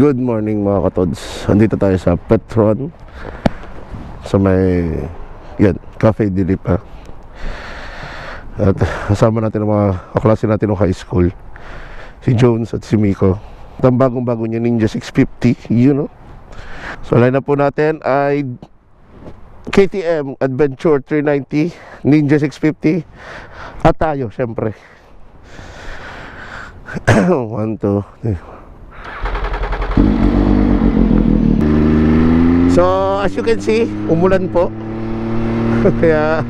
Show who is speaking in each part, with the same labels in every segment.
Speaker 1: Good morning mga katods. Andito tayo sa Petron. Sa may yan, Cafe Dilipa. At kasama natin ang mga kaklase natin ng high school. Si Jones at si Miko. At ang bagong-bago niya Ninja 650, you know. So line up po natin ay KTM Adventure 390, Ninja 650, at tayo, syempre. 1, 2, So, as you can see, umulan po. Kaya,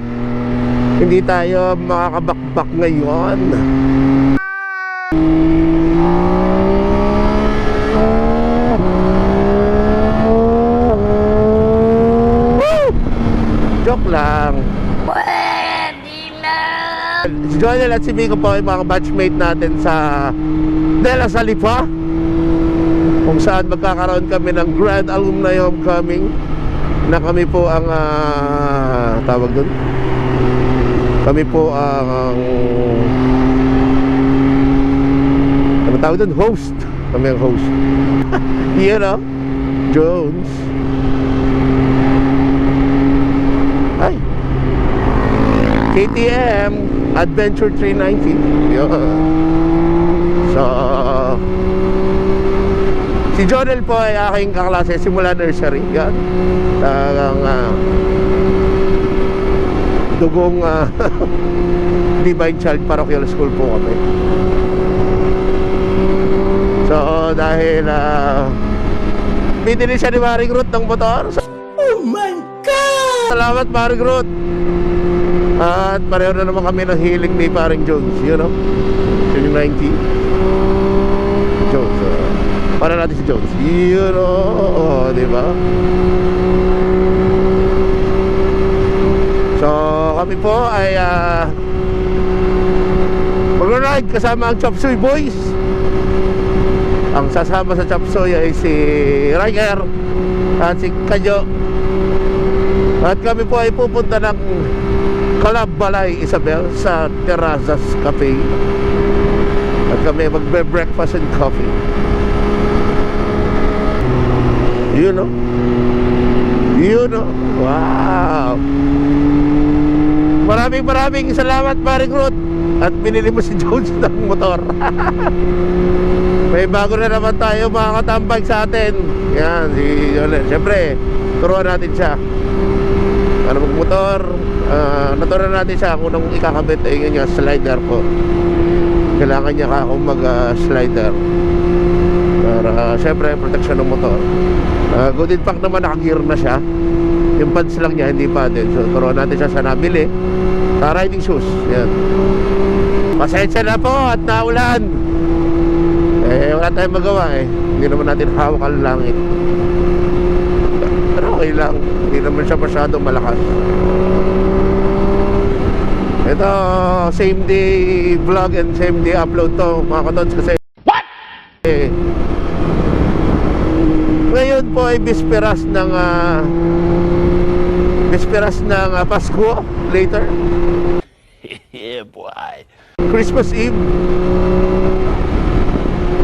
Speaker 1: hindi tayo makakabakbak ngayon. Joke lang. Si Joel at si Miko po ay mga batchmate natin sa Dela Salipa kung saan magkakaroon kami ng Grand Alumni Homecoming na kami po ang ah, tawag doon kami po ang, ang ano tawag doon host. Kami ang host. You know? Jones. Ay. KTM Adventure 390 yun. So Si Jonel po ay aking kaklase simula nursery. Yan. Talagang ah, dugong ah, Divine Child Parochial School po kami. So dahil uh, binili siya ni Maring Ruth ng motor. So,
Speaker 2: Oh my God!
Speaker 1: salamat Maring Ruth. At pareho na naman kami ng healing ni Paring Jones, you know. Yung 90. Jones. ah. Para natin si Jones. You know, oh, di ba? So, kami po ay uh, mag-ride kasama ang Chop Suey Boys. Ang sasama sa Chop Suey ay si Riker at si Kajo. At kami po ay pupunta ng Calab Balay Isabel sa Terrazas Cafe. At kami magbe-breakfast and coffee. You know? You know? Wow! Maraming maraming salamat Paring Ruth. At binili mo si Jones ng motor. May bago na naman tayo mga katambag sa atin. Yan, si Jonel Siyempre, turuan natin siya. Ano magmotor uh, Naturuan natin siya kung nung ikakabit. Ay yun yung slider po. Kailangan niya ka kung mag-slider Para uh, siyempre, protection ng motor uh, Good in fact naman nakagear na siya. Yung pads lang niya hindi pa din. So turuan natin siya sa nabili. Sa riding shoes yan. Pasensya na po at naulan. Eh wala tayong magawa eh. Hindi naman natin hawak ang langit. Pero okay lang. Hindi naman siya masyadong malakas. Ito same day vlog and same day upload to mga katods kasi what? Eh, ngayon po ay bisperas ng ah, bisperas ng ah, Pasko later.
Speaker 2: Yeah, boy.
Speaker 1: Christmas Eve.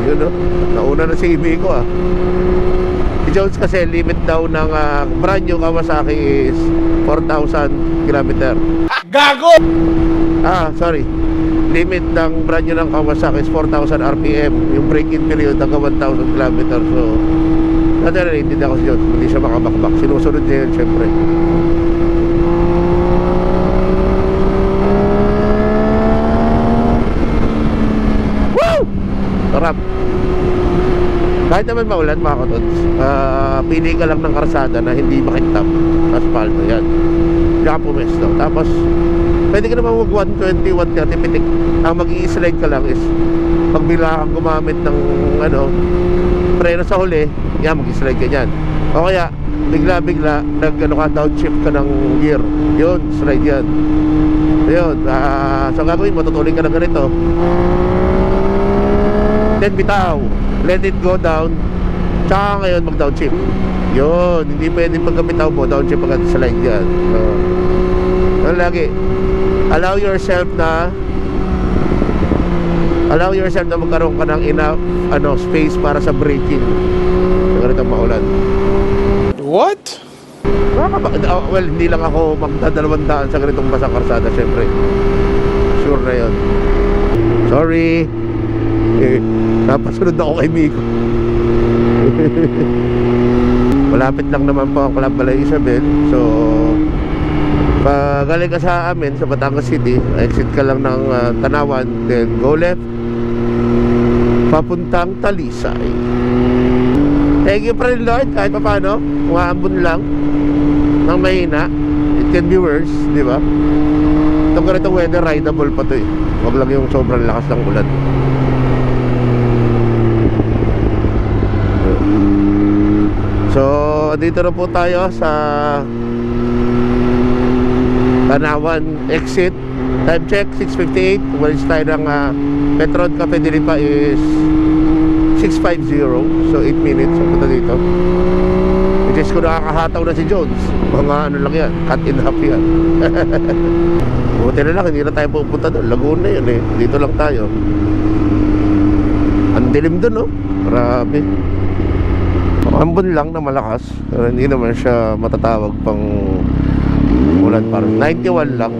Speaker 1: Yun no nauna na si Ibi ko ah. Si Jones kasi limit daw ng ah, brand new Kawasaki is 4,000 kilometer.
Speaker 2: Gago!
Speaker 1: ah sorry. Limit ng brand new ng Kawasaki is 4,000 RPM yung break-in period hanggang 1,000 kilometer. So Nadala hindi ako si Jones hindi siya makabakbak sinusunod niya yun syempre Woo! Sarap. Kahit naman maulan mga katods, ah, pili ka lang ng karsada na hindi makintab. Asfalto, yan. Diyan ka pumesto. Tapos, pwede ka naman mag 120, 130 pitik. Ang mag slide ka lang is, pag bila kang gumamit ng, ano, preno sa huli, yan, mag slide ka. O kaya, bigla-bigla, nag, ano ka, downshift ka ng gear. Yun, slide yan. Ayun, ah, so gagawin mo, tutulin ka ng ganito. Then bitaw. Let it go down. Tsaka ngayon mag downshift. Yun, hindi pwedeng pag bitaw mo, downshift agad sa line yan. So, ano lagi? Allow yourself na allow yourself na magkaroon ka ng enough ano, space para sa braking. At maulan.
Speaker 2: What?
Speaker 1: Ah, well, hindi lang ako magdadalawang daan sa ganitong basang karsada, syempre. Sure na yon. Sorry. Eh, napasunod ako kay Miko. Malapit lang naman po ang Club Balay Isabel. So, pag galing ka sa amin, sa Batangas City, exit ka lang ng ah, Tanawan, then go left, papuntang Talisay. Thank you, friend Lord, kahit pa paano, umaambon lang ng mahina. It can be worse, di ba? Itong ganitong weather, rideable pa to eh. Huwag lang yung sobrang lakas ng ulan. So, dito na po tayo sa Tanawan exit. Time check, 6.58. Umalis tayo ng uh, Petron Cafe Dilipa is 6.50. So, 8 minutes. Ang punta dito. Which is kung nakakahataw na si Jones. Mga ano lang yan. Cut in half yan. Buti na lang, hindi na tayo pupunta doon. Laguna yun eh. Dito lang tayo. Ang dilim doon, no? Grabe. Ambon lang na malakas. Pero hindi naman siya matatawag pang ulan parang 91 lang.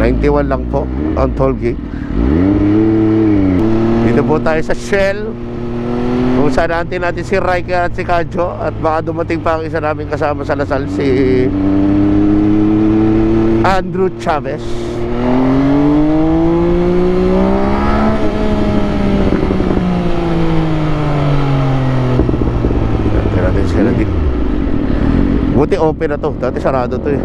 Speaker 1: 91 lang po ang toll gate. Dito po tayo sa Shell. Kung saan natin natin si Riker at si Kadjo at baka dumating pa ang isa namin kasama sa Lasal si Andrew Chavez. Kaya natin sila dito. Buti open na to. Dati sarado to eh.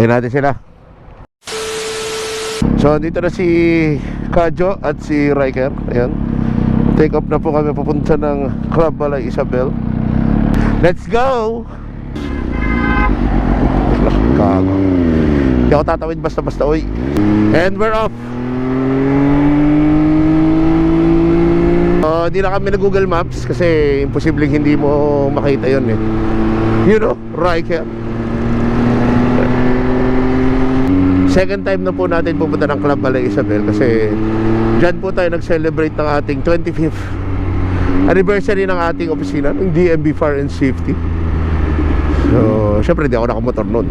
Speaker 1: Tayo natin sila. So, dito na si Kadjo at si Riker. Ayan. Take off na po kami papunta ng Club Balay Isabel. Let's go! Kago. Hindi ako tatawid basta-basta, oy. And we're off! Uh, hindi na kami na Google Maps kasi imposibleng hindi mo makita yon eh. You know, Riker. Second time na po natin pupunta ng Club Balay Isabel kasi dyan po tayo nag-celebrate ng ating 25th anniversary ng ating opisina ng DMB Fire and Safety. So, syempre di ako nakamotor nun.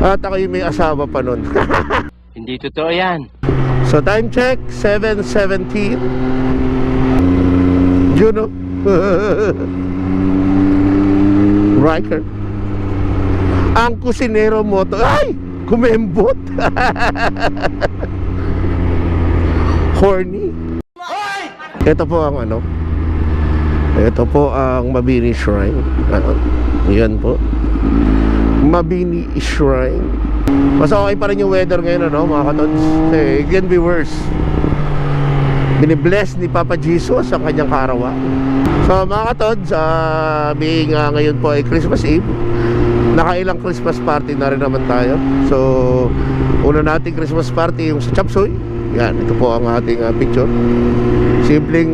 Speaker 1: At ako yung may asawa pa nun.
Speaker 2: Hindi totoo yan.
Speaker 1: So time check 7:17. You know. Riker. Ang kusinero mo to. Ay! Kumembot. Horny. Ito po ang ano. Ito po ang Mabini Shrine. Ano? Yan po. Mabini Shrine. Mas okay pa rin yung weather ngayon ano mga katods eh, It can be worse Binibless ni Papa Jesus ang kanyang kaarawan. So mga katods uh, Being uh, ngayon po ay Christmas Eve Nakailang Christmas party na rin naman tayo. So Una nating Christmas party yung sa Chapsoy. Yan, ito po ang ating uh, picture. Simpleng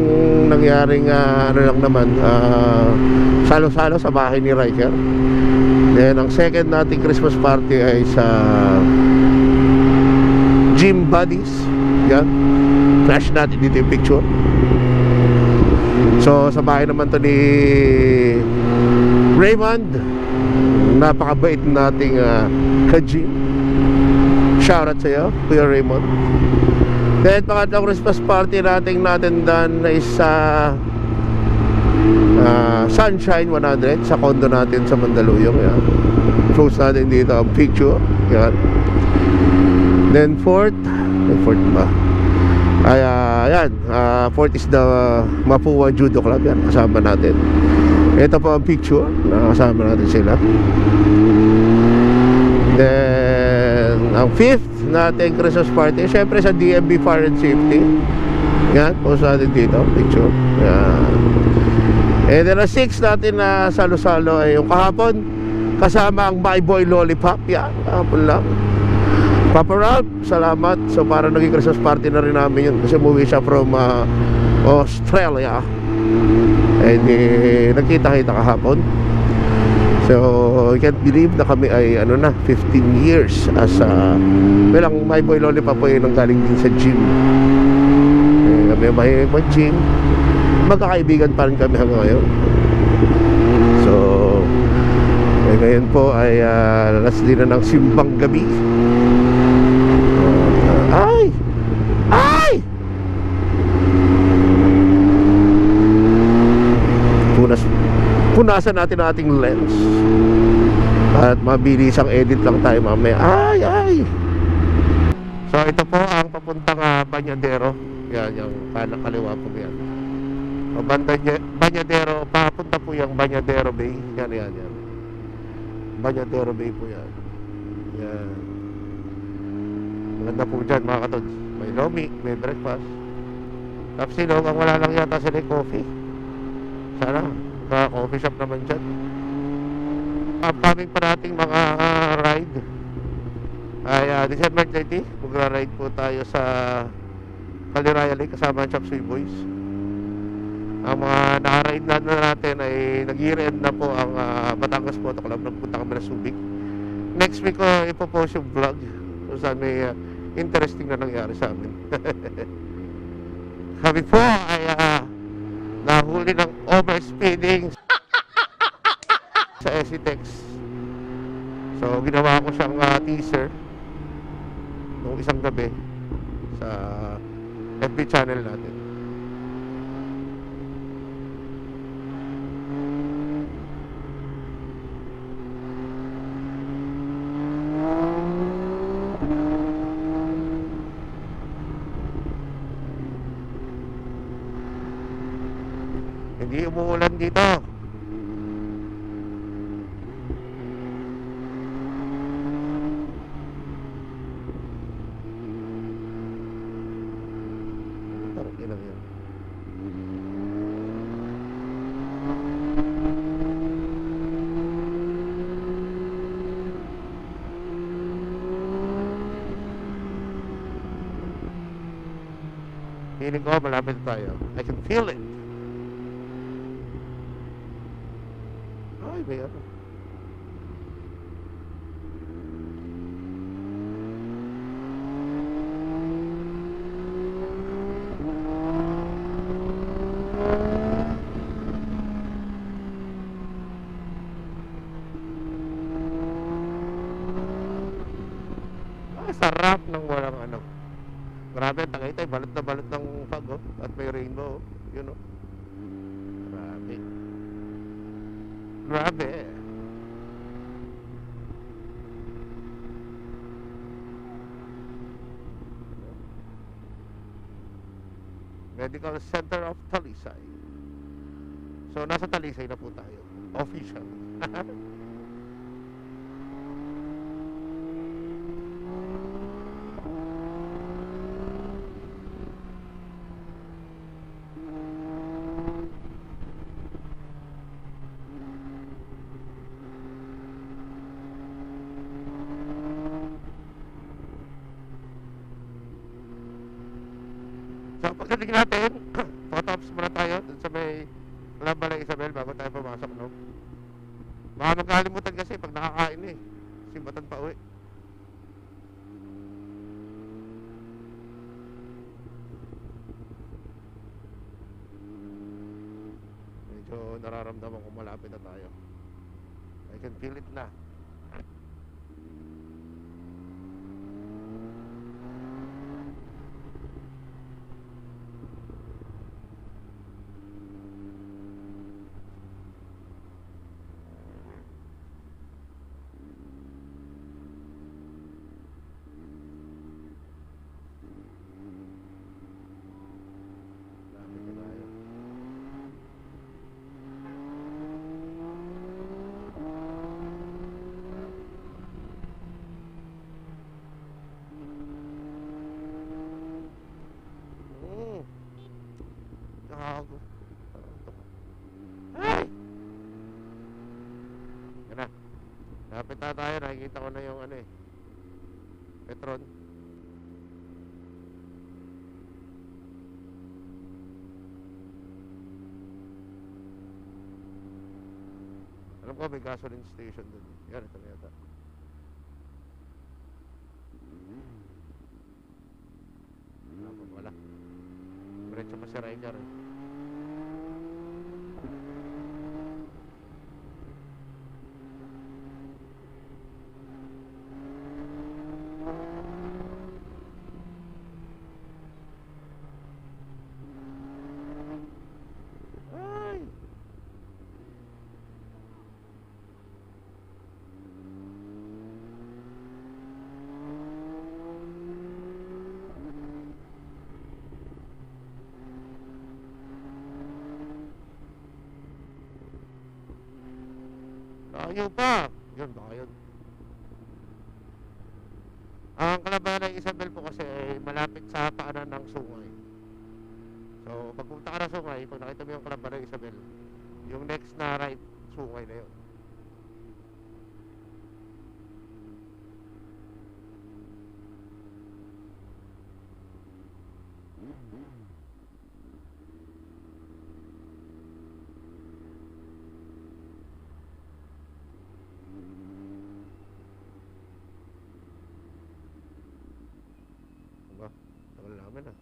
Speaker 1: nangyaring uh, ano lang naman uh, Salo-salo sa bahay ni Riker. Then ang second nating Christmas party ay sa Gym Buddies. Yan. Flash natin dito yung picture. So sa bahay naman to ni Raymond. Napakabait nating uh, ka-gym. Shoutout sa iyo, Kuya Raymond. Then pangatlong Christmas party nating natin dan is sa uh, Sunshine 100 sa condo natin sa Mandaluyong yan. Post natin dito ang picture yan. then fourth fourth ba ay uh, yan uh, fourth is the Mapua Judo Club yan kasama natin. Ito po ang picture na kasama natin sila. Then ang fifth natin Christmas party syempre sa DMB Fire and Safety. Yan post natin dito picture. Yan. And then ang six natin na salo-salo ay yung kahapon kasama ang My Boy Lollipop. Yan, kahapon lang. Papa Ralph, salamat. So para naging Christmas party na rin namin yun kasi umuwi siya from uh, Australia. And eh, nagkita-kita kahapon. So, I can't believe na kami ay ano na, 15 years as a... well, ang My Boy Lollipop po ay nanggaling din sa gym. Eh, kami may mahilig mag-gym. Magkakaibigan pa rin kami hanggang ngayon. So, eh, ngayon po ay uh, last din na ng simbang gabi. Ah, ay! Ay! Punas, punasan natin ang ating lens. At mabilis ang edit lang tayo mamaya. Ay, ay! So ito po ang papuntang uh, Banyadero. Yan, yung kanan kaliwa po yan. O Banyadero, papunta po yung Banyadero Bay. Yan, yan, yan. Banyadero Bay po yan. Yan. Maganda po dyan mga katods. May lomi, may breakfast. Tapos silog, ang wala lang yata sila coffee. Sana, ka-coffee shop naman dyan. Upcoming pa nating mga ah, ride. Ay ah, December 30 magra-ride po tayo sa Caliraya Lake kasama ang Chop Suey Boys. Ang mga naka-ride na, na natin ay nag-year end na po ang ah, Batangas Photo Club. Nagpunta kami na Subic. Next week ko ipopost yung vlog kung saan may ah, interesting na nangyari sa amin. Kami po ay ah, nahuli ng overspeeding sa SCTEX So, ginawa ko siyang ah, teaser nung isang gabi sa FB channel natin. Hindi umuulan dito. Feeling ko malapit tayo. I can feel it. Ay, may ano. Ah, sarap ng walang ano. Grabe, Tagaytay, balot na balot ng fog, oh. At may rainbow, oh. Yun, oh. Grabe. Grabe. Medical Center of Talisay. So, nasa Talisay na po tayo. Official. So, pagdating natin, photops muna tayo dun sa may Lambalay Isabel bago tayo pumasok, no? Baka magkalimutan kasi pag nakakain eh. Simbatan pa uwi. Medyo nararamdaman ko malapit na tayo. I can feel it na. Malapit na tayo. Mm. Gago. Parang ito. Ay! Yan na. Lapit na tayo. Nakikita ko na yung ano eh. Petron. Alam ko may gasoline station dun. Yan, ito na yata. Wala pa, wala. Pre. diretso pa si Riker eh. Ay! Layo pa. Yun, baka yun. Ang kalabayan ng Isabel po kasi ay malapit sa paanan ng sungay. So, pag pumunta ka ng sungay, pag nakita mo yung kalabayan ng Isabel, yung next na right, sungay na yun. Ah.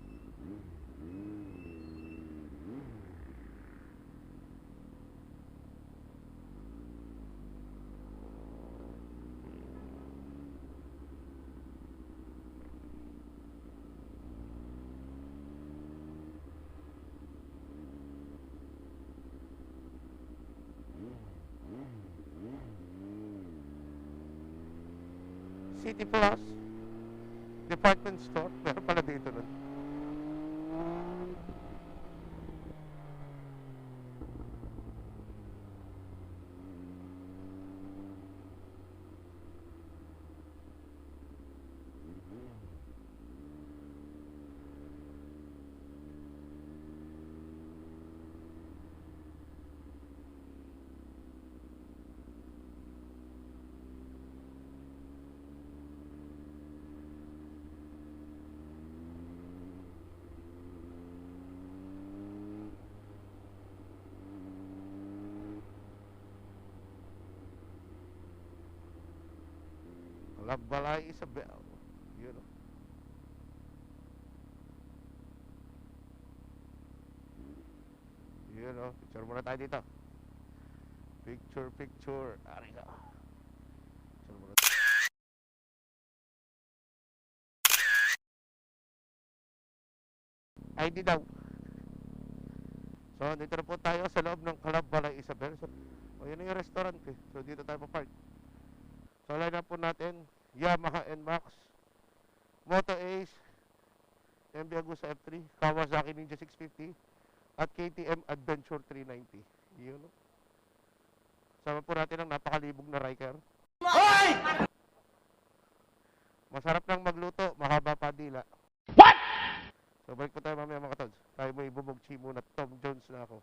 Speaker 1: City Plus department store. Meron pala dito nun. Labalay Isabel. Yun o. Yun o. Picture muna tayo dito. Picture, picture. Ari ka. Picture muna. ID daw. So, dito na po tayo sa loob ng Club Balay Isabel. So, o, yun yung restaurant eh. So, dito tayo pa-park. So, line up po natin, Yamaha NMAX, Moto Ace, MB Agusta F3, Kawasaki Ninja 650, at KTM Adventure 390. Yun. no? Sama po natin ang napakalibog na Riker. Masarap lang magluto, mahaba pa dila. What? So, balik po tayo mamaya mga katods. Tayo mo ibubog chi muna. Tom Jones na ako.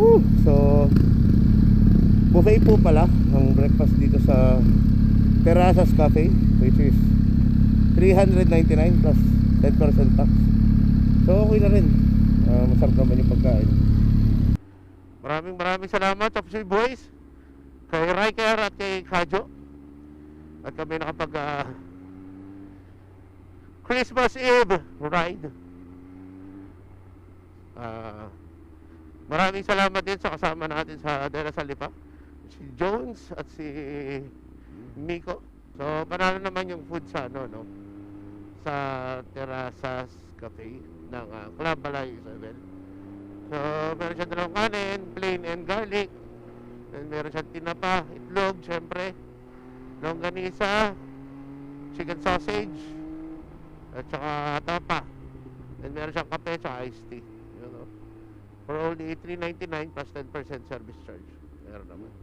Speaker 1: Woo! So, buffet po pala ang breakfast dito sa Terrazas Cafe which is 399 plus 10% tax. So, okay na rin. Ah, masarap naman yung pagkain. Maraming maraming salamat sa Pursuit Boys kay Riker at kay Kajo at kami nakapag ah, Christmas Eve ride. Ah, maraming salamat din sa kasama natin sa Adela Salipa. Si Jones at si Miko. So, panalo naman yung food sa ano, no? Sa Terrazas Cafe ng uh, Club Balay Isabel. So, meron siya dalawang kanin, plain and garlic. And meron siya tinapa, itlog, syempre. longganisa, chicken sausage, at saka tapa. And meron siyang kape sa iced tea. For only 3.99 plus 10% service charge. Meron naman.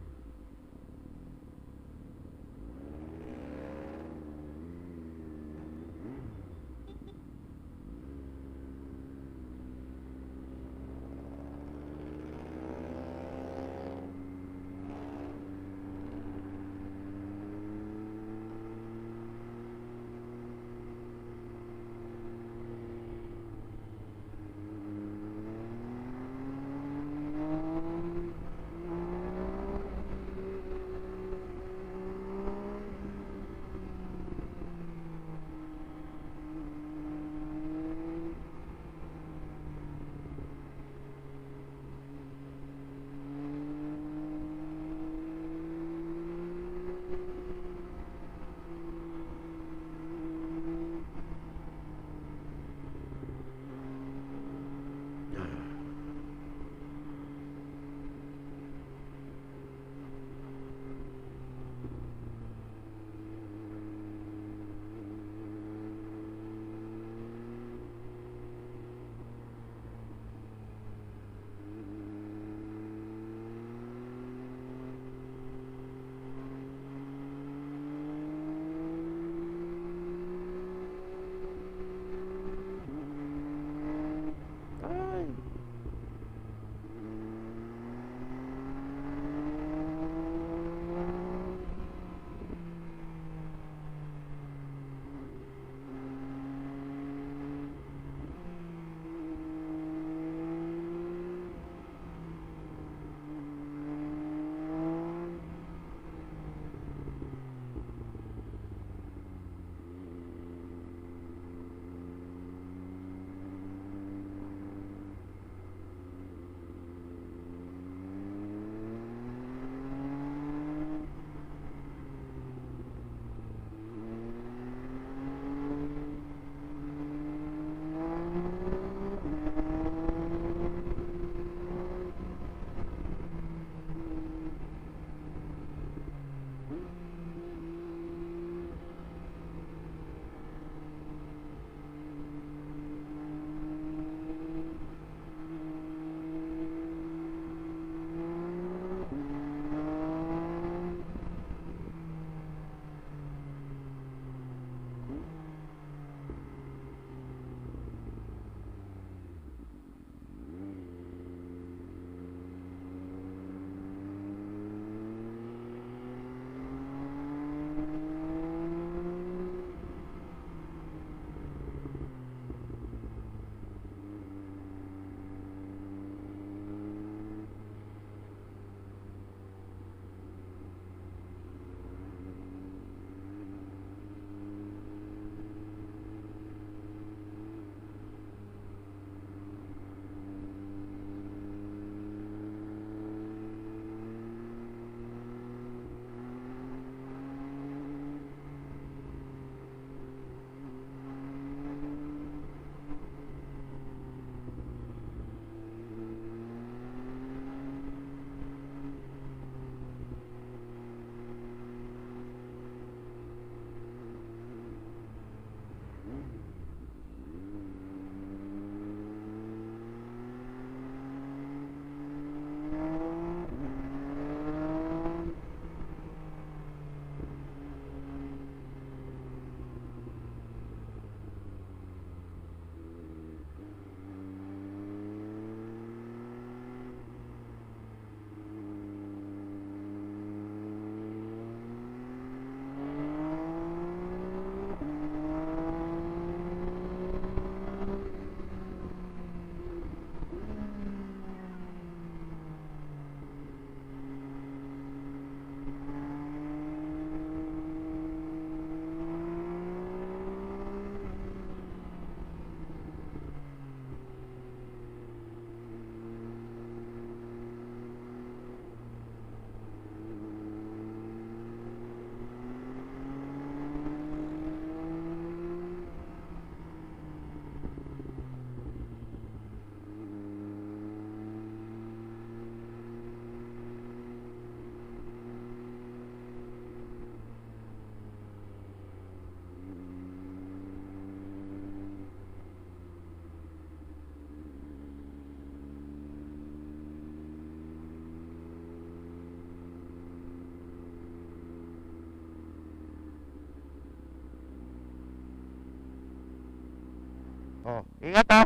Speaker 1: Ingat ha.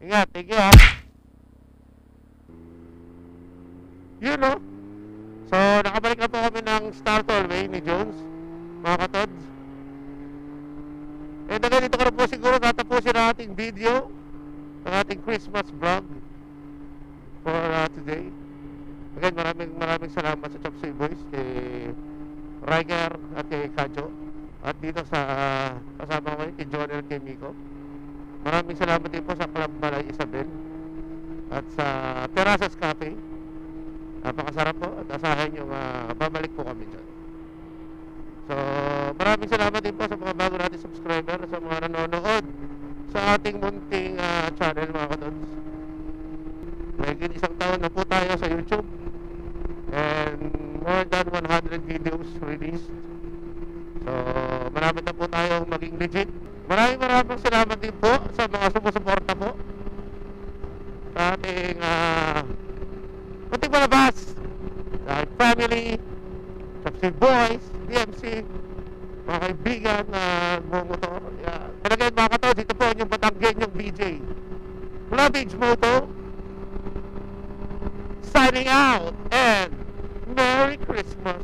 Speaker 1: Ingat, thank you ha. Yun no. So, nakabalik na po kami ng Star Tollway ni Jones, mga katods. And again, dito ko po siguro tatapusin ang ating video, ang ating Christmas vlog for uh, today. Again, maraming maraming salamat sa Chop Suey Boys, kay Riker at kay Kajo. At dito sa uh, kasama ko kay Jonel at kay Miko. Maraming salamat din po sa Club Malay Isabel at sa Terraces Cafe. Napakasarap po at asahan yung uh, babalik po kami dyan. So, maraming salamat din po sa mga bago natin subscriber sa mga nanonood sa ating munting ah, channel mga katods. Mahigit isang taon na po tayo sa YouTube and more than 100 videos released. So, malapit na po tayong maging legit. Maraming maraming salamat din po sa mga sumusuporta po sa ating uh, munting malabas sa aking family, Chopsy Boys, DMC, mga kaibigan na bumotor. Yeah. Talagang mga kataw, dito po yung Batanggen yung BJ. Lovage Moto, signing out and Merry Christmas.